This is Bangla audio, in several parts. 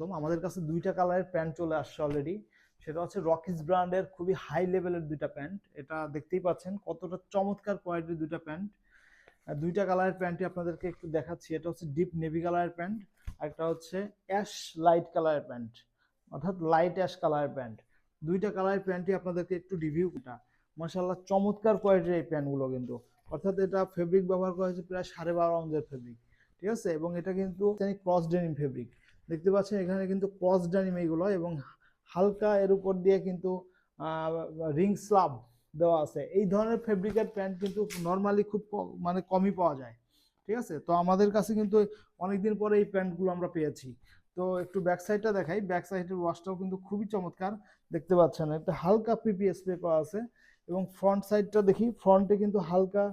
স্বাগতম আমাদের কাছে দুইটা কালারের প্যান্ট চলে আসছে অলরেডি সেটা হচ্ছে রকিস ব্র্যান্ডের খুবই হাই লেভেলের দুইটা প্যান্ট। এটা দেখতেই পাচ্ছেন কতটা চমৎকার কোয়ালিটির দুইটা প্যান্ট। দুইটা কালারের প্যান্টই আপনাদেরকে একটু দেখাচ্ছি। এটা হচ্ছে ডিপ নেভি কালারের প্যান্ট একটা হচ্ছে অ্যাশ লাইট কালারের প্যান্ট, অর্থাৎ লাইট অ্যাশ কালারের প্যান্ট। দুইটা কালারের প্যান্টই আপনাদেরকে একটু রিভিউ এটা মাসাল্লাহ চমৎকার কোয়ালিটির এই প্যান্টগুলো কিন্তু। অর্থাৎ এটা ফেব্রিক ব্যবহার করা হয়েছে প্রায় সাড়ে বারো অঞ্জের ফেব্রিক ঠিক আছে? এবং এটা কিন্তু ক্রস ডেনিম ফেব্রিক দেখতে পাচ্ছেন, এখানে কিন্তু ক্রস ডানিম এইগুলো এবং হালকা এর উপর দিয়ে কিন্তু রিং স্লাব দেওয়া আছে। এই ধরনের ফেব্রিকের প্যান্ট কিন্তু নর্মালি খুব মানে কমই পাওয়া যায়। ঠিক আছে? তো আমাদের কাছে কিন্তু অনেকদিন পরে এই প্যান্টগুলো আমরা পেয়েছি। তো একটু ব্যাক সাইডটা দেখাই। ব্যাক সাইডের ওয়াশটাও কিন্তু খুবই চমৎকার। দেখতে পাচ্ছেন, একটা হালকা পিপি স্প্রে করা আছে এবং ফ্রন্ট সাইডটা দেখি ফ্রন্টে কিন্তু হালকা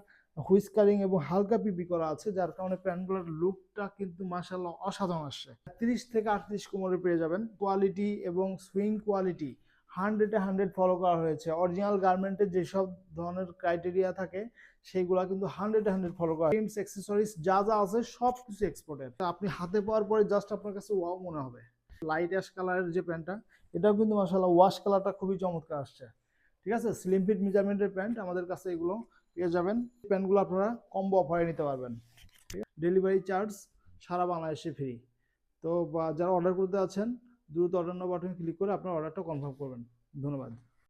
হুইস্কারিং এবং হালকা পিপি করা আছে, যার কারণে প্যান্টগুলোর লুকটা কিন্তু মাসাল্লাহ অসাধারণ আসছে। তিরিশ থেকে আটত্রিশ কোমরে পেয়ে যাবেন। কোয়ালিটি এবং সুইং কোয়ালিটি হান্ড্রেডে হান্ড্রেড ফলো করা হয়েছে। অরিজিনাল গার্মেন্টের যেসব ধরনের ক্রাইটেরিয়া থাকে, সেইগুলা কিন্তু হান্ড্রেড হান্ড্রেড ফলো করা। টিমস অ্যাক্সেসরিজ যা যা আছে সব কিছু এক্সপোর্টের আপনি হাতে পাওয়ার পরে জাস্ট আপনার কাছে ওয়াও মনে হবে। লাইট অ্যাশ কালারের যে প্যান্টটা, এটাও কিন্তু মাসাল্লাহ ওয়াশ কালারটা খুবই চমৎকার আসছে। ঠিক আছে? স্লিম ফিট মেজারমেন্টের প্যান্ট, আমাদের কাছে এগুলো পেয়ে যাবেন। প্যান্টগুলো আপনারা কম্বো অফারে নিতে পারবেন। ডেলিভারি চার্জ সারা বাংলাদেশে ফ্রি তো যারা অর্ডার করতে আছেন দ্রুত অর্ডার বাটনে ক্লিক করে আপনার অর্ডারটা কনফার্ম করবেন। ধন্যবাদ।